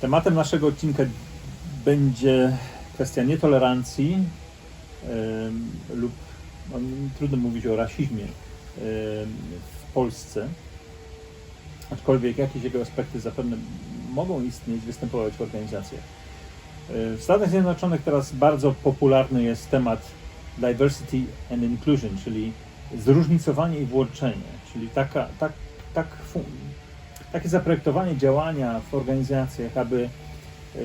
Tematem naszego odcinka będzie kwestia nietolerancji em, lub no, trudno mówić o rasizmie em, w Polsce. Aczkolwiek jakieś jego aspekty zapewne mogą istnieć, występować w organizacjach. E, W Stanach Zjednoczonych teraz bardzo popularny jest temat diversity and inclusion, czyli zróżnicowanie i włączenie, czyli taka, tak, tak, takie zaprojektowanie działania w organizacjach, aby e,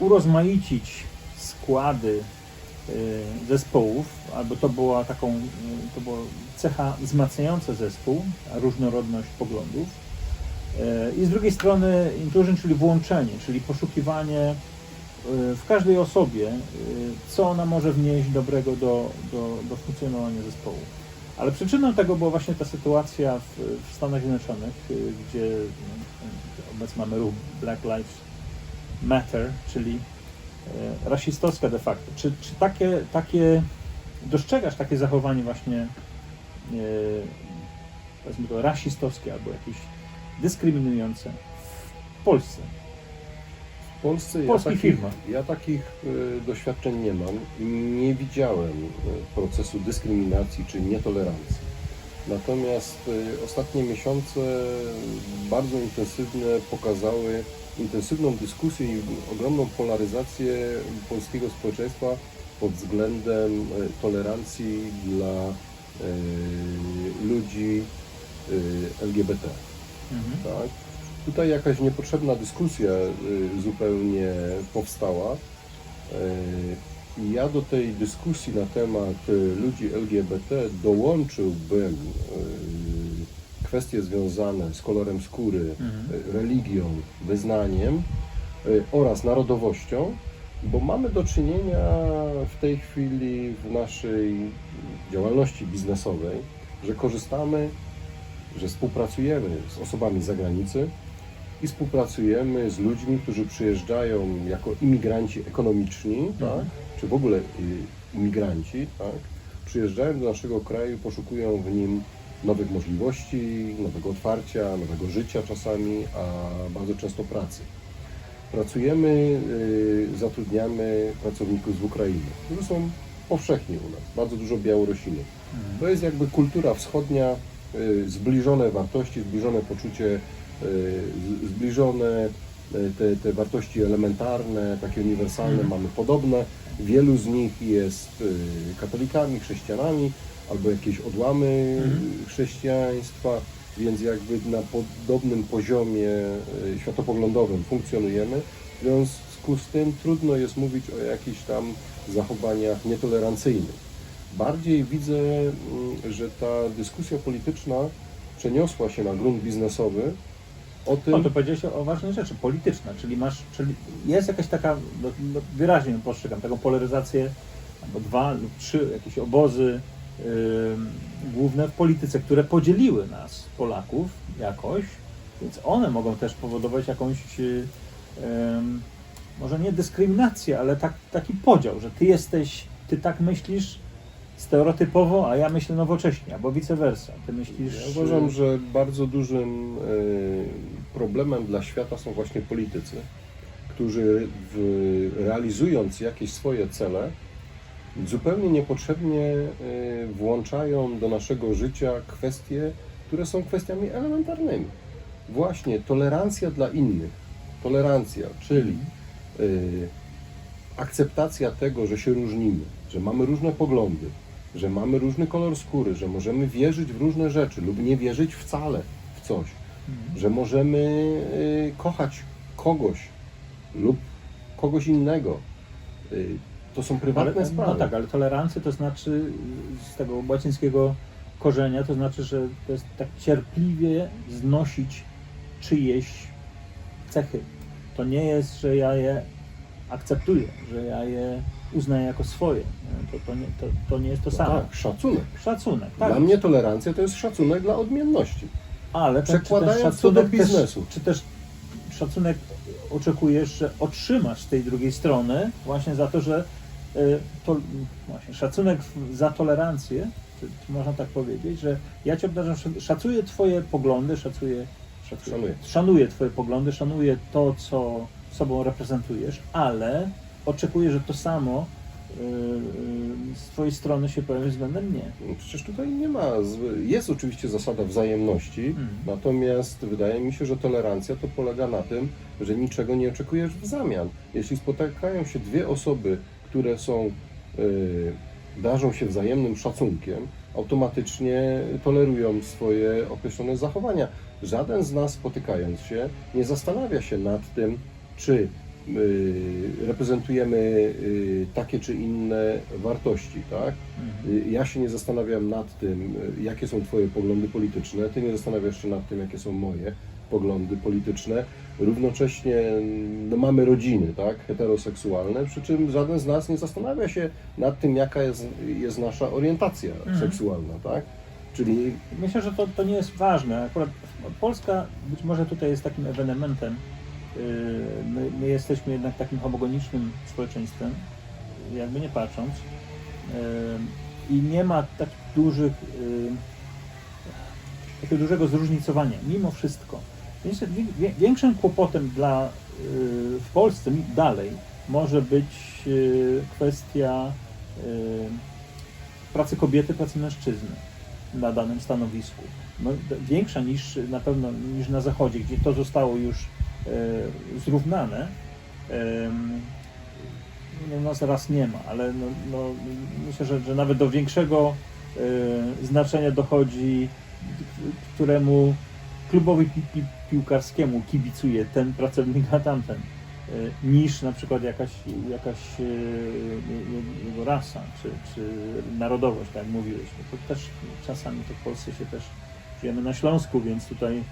urozmaicić składy e, zespołów, albo to była taką, e, to była cecha wzmacniająca zespół, różnorodność poglądów. I z drugiej strony inclusion, czyli włączenie, czyli poszukiwanie w każdej osobie, co ona może wnieść dobrego do, do, do funkcjonowania zespołu. Ale przyczyną tego była właśnie ta sytuacja w, w Stanach Zjednoczonych, e, gdzie no, obecnie mamy ruch Black Lives Matter, czyli e, rasistowska de facto. Czy, czy takie, takie, dostrzegasz takie zachowanie właśnie e, powiedzmy to rasistowskie albo jakieś dyskryminujące w Polsce? W Polsce ja polskich takich, firmach. ja takich y, doświadczeń nie mam i nie widziałem y, procesu dyskryminacji czy nietolerancji. Natomiast y, ostatnie miesiące bardzo intensywne pokazały intensywną dyskusję i ogromną polaryzację polskiego społeczeństwa pod względem tolerancji dla ludzi LGBT. Mhm. Tak? Tutaj jakaś niepotrzebna dyskusja y, zupełnie powstała. Y, I ja do tej dyskusji na temat y, ludzi LGBT dołączyłbym kwestie związane z kolorem skóry, Mhm. religią, wyznaniem oraz narodowością, bo mamy do czynienia w tej chwili w naszej działalności biznesowej, że korzystamy że współpracujemy z osobami z zagranicy i współpracujemy z ludźmi, którzy przyjeżdżają jako imigranci ekonomiczni, tak? czy w ogóle y, imigranci, tak? przyjeżdżają do naszego kraju, poszukują w nim nowych możliwości, nowego otwarcia, nowego życia czasami, a bardzo często pracy. Pracujemy, y, zatrudniamy pracowników z Ukrainy, którzy są powszechnie u nas, bardzo dużo Białorusinów. Mhm. To jest jakby kultura wschodnia, y, zbliżone wartości, zbliżone poczucie, zbliżone y, te, te wartości elementarne, takie uniwersalne Mhm. mamy podobne. Wielu z nich jest y, katolikami, chrześcijanami albo jakieś odłamy Mhm. y, chrześcijaństwa, więc jakby na podobnym poziomie y, światopoglądowym funkcjonujemy. W związku z tym trudno jest mówić o jakichś tam zachowaniach nietolerancyjnych. Bardziej widzę, mm, że ta dyskusja polityczna przeniosła się na grunt biznesowy o tym, No to powiedziałeś o, ważnej rzeczy, polityczna, czyli masz, czyli jest jakaś taka, no, no, wyraźnie postrzegam, taką polaryzację, albo dwa lub trzy jakieś obozy ym, główne w polityce, które podzieliły nas, Polaków, jakoś, więc one mogą też powodować jakąś, y, ym, może nie dyskryminację, ale tak, taki podział, że ty jesteś, ty tak myślisz stereotypowo, a ja myślę nowocześnie, albo vice versa. Ty myślisz... Ja uważam, że bardzo dużym e, problemem dla świata są właśnie politycy, którzy w, realizując jakieś swoje cele, zupełnie niepotrzebnie e, włączają do naszego życia kwestie, które są kwestiami elementarnymi. Właśnie tolerancja dla innych. Tolerancja, czyli e, akceptacja tego, że się różnimy, że mamy różne poglądy, że mamy różny kolor skóry, że możemy wierzyć w różne rzeczy lub nie wierzyć wcale w coś, Mhm. że możemy y, kochać kogoś lub kogoś innego. Y, to są prywatne ale, sprawy. No tak, ale tolerancja to znaczy z tego łacińskiego korzenia, to znaczy, że to jest tak cierpliwie znosić czyjeś cechy. To nie jest, że ja je akceptuję, że ja je uznaję jako swoje. To, to, nie, to, to nie jest to samo. tak, szacunek. Szacunek, tak. Dla mnie tolerancja to jest szacunek dla odmienności. ale ten- przekładając to do szacunek też- biznesu. Czy też szacunek oczekujesz, że otrzymasz z tej drugiej strony właśnie za to, że y, to właśnie szacunek za tolerancję, czy, czy można tak powiedzieć, że ja cię obdarzam, sz- szacuję twoje poglądy, szacuję szacuję. Szanuję. Szanuję Twoje poglądy, szanuję to, co sobą reprezentujesz, ale oczekuję, że to samo yy, yy, z Twojej strony się pojawi względem mnie. No Przecież tutaj nie ma. Jest oczywiście zasada wzajemności, Mhm. natomiast wydaje mi się, że tolerancja to polega na tym, że niczego nie oczekujesz w zamian. Jeśli spotykają się dwie osoby, które są, yy, darzą się wzajemnym szacunkiem, automatycznie tolerują swoje określone zachowania. Żaden z nas spotykając się nie zastanawia się nad tym, czy reprezentujemy yy, takie czy inne wartości, tak? Mhm. Y, Ja się nie zastanawiam nad tym, y, jakie są Twoje poglądy polityczne, Ty nie zastanawiasz się nad tym, jakie są moje poglądy polityczne. Równocześnie no, mamy rodziny, tak, heteroseksualne, przy czym żaden z nas nie zastanawia się nad tym, jaka jest, jest nasza orientacja Mhm. seksualna, tak? Czyli Myślę, że to, to nie jest ważne. Akurat Polska być może tutaj jest takim ewenementem. Yy, My, my jesteśmy jednak takim homogenicznym społeczeństwem, jakby nie patrząc. Yy, I nie ma takich dużych, yy, takiego dużego zróżnicowania, mimo wszystko. Większym kłopotem dla w Polsce dalej może być kwestia pracy kobiety, pracy mężczyzny na danym stanowisku. No, większa niż na pewno niż na zachodzie, gdzie to zostało już zrównane. Em, no, nas raz nie ma, ale no, no, myślę, że, że nawet do większego e, znaczenia dochodzi, któremu klubowi pi, pi, piłkarskiemu kibicuje ten pracownik, a tamten, e, niż na przykład jakaś, jakaś e, je- je- jego rasa, czy, czy narodowość, tak jak mówiłeś. No To też czasami to w Polsce się też żyjemy na Śląsku, więc tutaj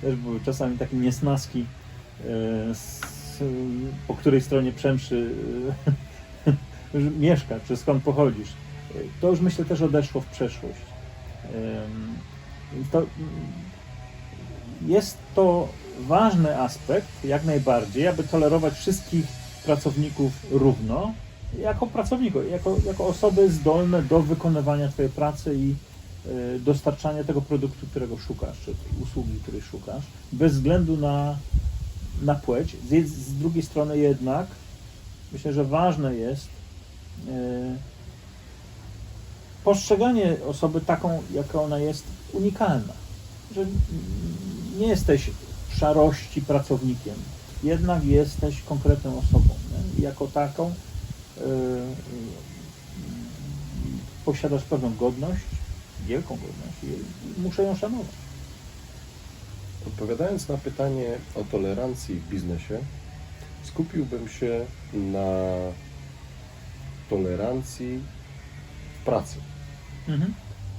też były czasami takie niesnaski, e, z, po której stronie Przemszy e, mieszka, czy skąd pochodzisz. To już myślę też odeszło w przeszłość. To, mm, jest to ważny aspekt, jak najbardziej, aby tolerować wszystkich pracowników równo, jako pracowników, jako, jako osoby zdolne do wykonywania Twojej pracy i y, dostarczania tego produktu, którego szukasz, czy usługi, której szukasz, bez względu na, na płeć. Z, z drugiej strony jednak myślę, że ważne jest y, postrzeganie osoby taką, jaka ona jest, unikalna. Że nie jesteś szarości pracownikiem, jednak jesteś konkretną osobą. Nie? Jako taką y, posiadasz pewną godność, wielką godność i muszę ją szanować. Odpowiadając na pytanie o tolerancji w biznesie, skupiłbym się na tolerancji w pracy.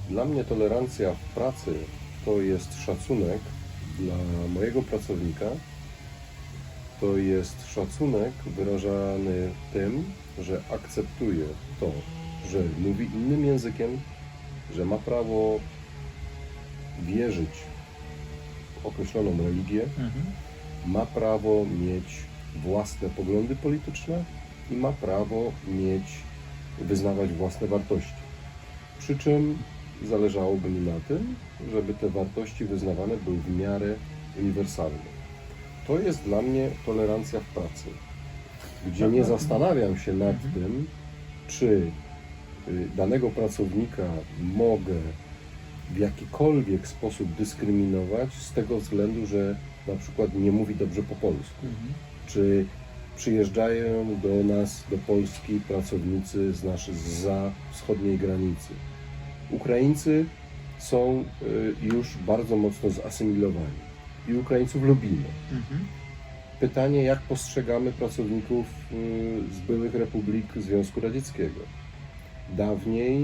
Dla mnie tolerancja w pracy to jest szacunek dla mojego pracownika. To jest szacunek wyrażany tym, że akceptuje to, że mówi innym językiem, że ma prawo wierzyć określoną religię, Mhm. ma prawo mieć własne poglądy polityczne i ma prawo mieć, wyznawać własne wartości. Przy czym zależałoby mi na tym, żeby te wartości wyznawane były w miarę uniwersalne. To jest dla mnie tolerancja w pracy, gdzie nie zastanawiam się nad Mhm. tym, czy y, danego pracownika mogę w jakikolwiek sposób dyskryminować z tego względu, że na przykład nie mówi dobrze po polsku. Mhm. Czy przyjeżdżają do nas, do Polski pracownicy z naszej za wschodniej granicy. Ukraińcy są y, już bardzo mocno zasymilowani i Ukraińców lubimy. Mhm. Pytanie, jak postrzegamy pracowników y, z byłych republik Związku Radzieckiego? Dawniej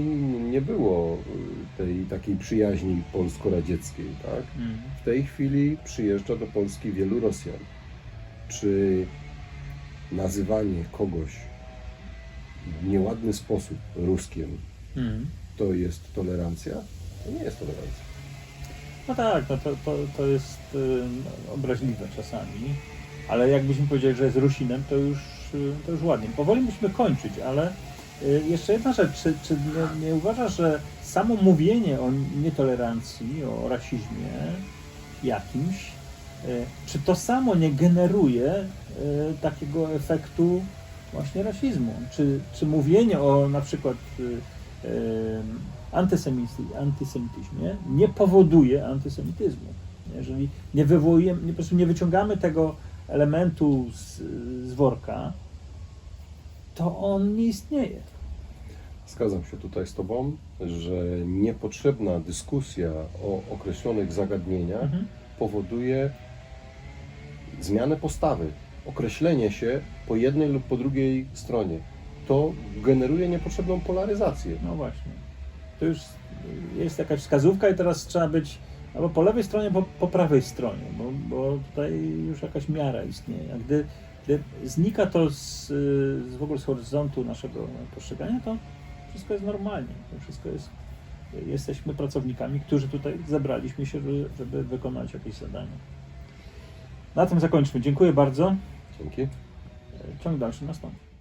nie było y, tej takiej przyjaźni polsko-radzieckiej, tak? Mhm. W tej chwili przyjeżdża do Polski wielu Rosjan. Czy nazywanie kogoś w nieładny sposób Ruskiem Mhm. to jest tolerancja? To nie jest tolerancja. No tak, no to, to, to jest y, obraźliwe czasami, ale jakbyśmy powiedzieli, że jest Rusinem, to już, y, to już ładnie. Powoli musimy kończyć, ale jeszcze jedna rzecz, czy, czy nie, nie uważasz, że samo mówienie o nietolerancji, o rasizmie jakimś Czy to samo nie generuje e, takiego efektu właśnie rasizmu? Czy, czy mówienie o na przykład antysemityzmie nie powoduje antysemityzmu? Jeżeli nie wywołujemy, nie, po prostu nie wyciągamy tego elementu z, z worka, to on nie istnieje. Zgadzam się tutaj z Tobą, że niepotrzebna dyskusja o określonych zagadnieniach Mhm. powoduje zmianę postawy, określenie się po jednej lub po drugiej stronie. To generuje niepotrzebną polaryzację. No właśnie. To już jest jakaś wskazówka i teraz trzeba być albo po lewej stronie, albo po prawej stronie, bo, bo tutaj już jakaś miara istnieje. A gdy, gdy znika to z, z w ogóle z horyzontu naszego postrzegania, to wszystko jest normalnie. To wszystko jest. Jesteśmy pracownikami, którzy tutaj zebraliśmy się, żeby, żeby wykonać jakieś zadanie. Na tym zakończmy. Dziękuję bardzo. Dzięki. Ciąg dalszy nastąpi.